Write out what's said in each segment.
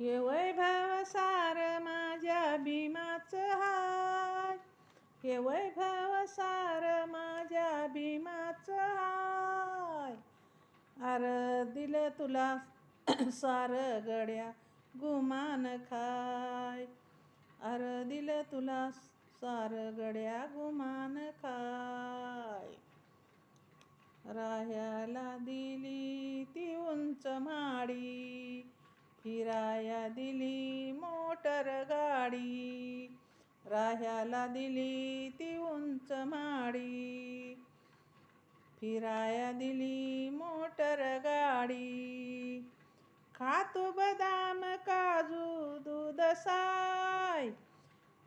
हे वैभव सार माझ्या भीमाचं हाय. हे वैभव सार माझ्या भीमाचं हाय. आर दिलं तुला सार गड्या गुमान खाय. आर दिलं तुला सार गड्या गुमान खाय. फिराया दिली मोटर गाडी. राह्याला दिली ती उंच माडी. फिराया दिली मोटर गाडी. खातो बदाम काजू दूध साय.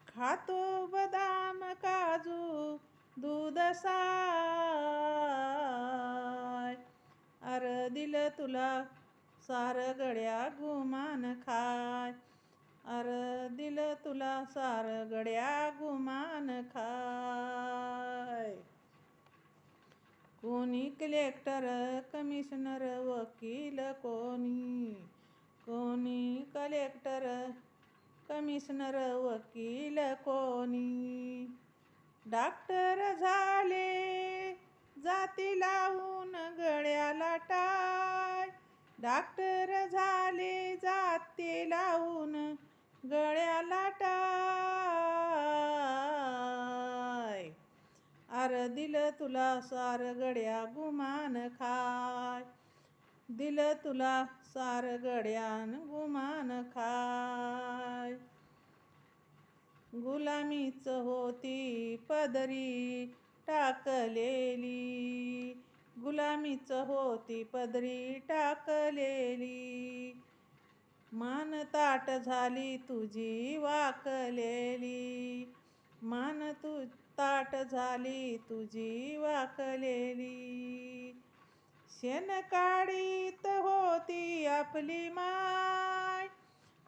खातो बदाम काजू दूध साय. अर दिलं तुला सार गड्या गुमान खाय. अर दिल तुला सार गड्या गुमान खाय. कोणी कलेक्टर कमिशनर वकील कोणी? कोणी कलेक्टर कमिशनर वकील कोणी? डॉक्टर झाले जाती लावून गळ्याला टाय डॉक्टर झाले जाते लावून गळ्याला टाय. अर दिलं तुला सार गड्या गुमान खाय. दिलं तुला सार गड्यान गुमान खाय. गुलामीच होती पदरी टाकलेली. मीच होती पदरी टाकलेली. मान ताट झाली तुझी वाकलेली. मान तू ताट झाली तुझी वाकलेली. शेण काढीत होती आपली माय.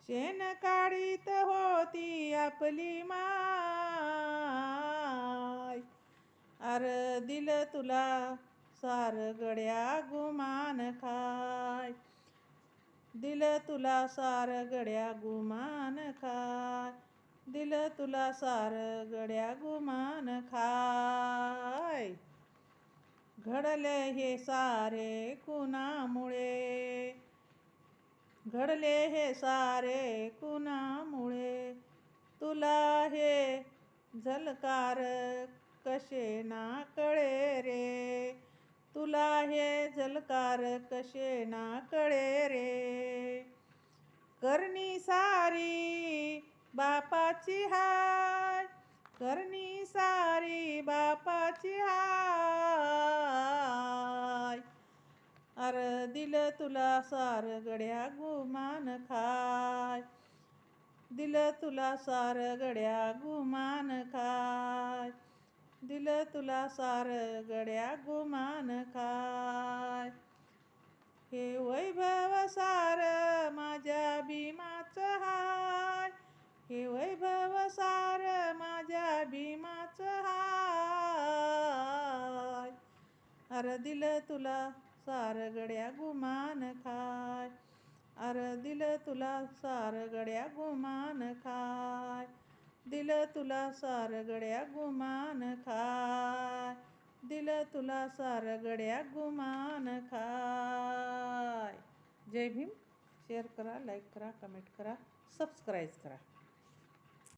शेण काढीत होती आपली माय. अर दिलं तुला सार गड्या गुमान खाय. दिलं तुला सार गड्या गुमान खाय. दिलं तुला सार गड्या गुमान खाय. घडले हे सारे कुणामुळे? घडले हे सारे कुणामुळे? तुला हे झलकार कसे ना कळे रे? तुला हे झलकार कसे ना कळे रे? करणी सारी बापाची हाय करणी सारी बापाची हाय. अर दिल तुला सार गड्या गुमान खाय दिल तुला सार गड्या गुमान खाय. दिलं तुला सार गड्या गुमान खाय हे वैभव सार माझ्या भीमाचं हाय. हे वैभव सार माझ्या भीमाचं हाय. अर दिलं तुला सार गड्या गुमान खाय अर दिलं तुला सार गड्या गुमान खाय दिलं तुला सार गड्या गुमान खाय. दिलं तुला सार गड्या गुमान खाय. जय भीम. शेअर करा लाईक करा कमेंट करा सबस्क्राईब करा.